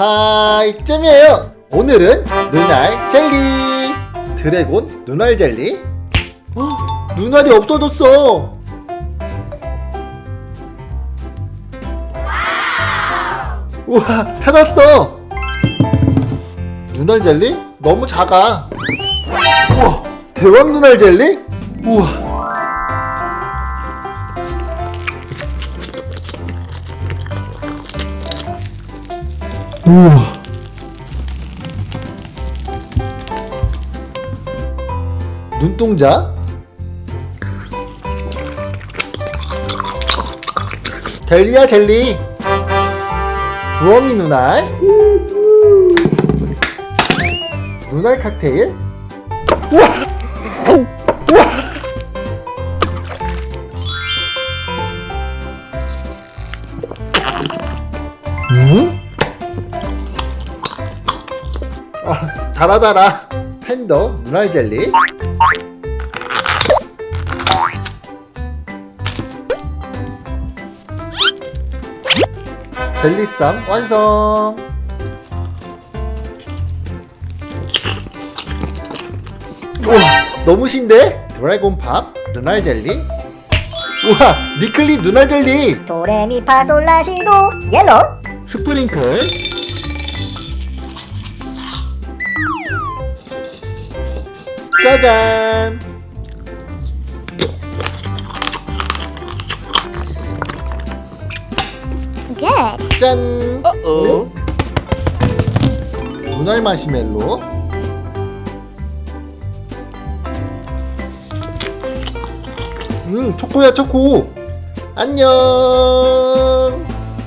하이 잼이에요. 오늘은 눈알 젤리. 드래곤 눈알 젤리. 헉, 눈알이 없어졌어. 우와 찾았어. 눈알 젤리? 너무 작아. 우와 대왕 눈알 젤리? 우와 우와. 눈동자? 젤리야 젤리. 부엉이 눈알. 눈알 칵테일? 우와. 우와. 음? 아, 달아 달아. 팬더 눈알 젤리. 젤리쌈 완성. 우와 너무 신데? 드래곤팝 눈알 젤리. 우와 니클립 눈알 젤리. 도레미파솔라시도 옐로 스프링클 짜잔. 굿 짠. 어? 눈알 마시멜로. 음 초코야 초코. 안녕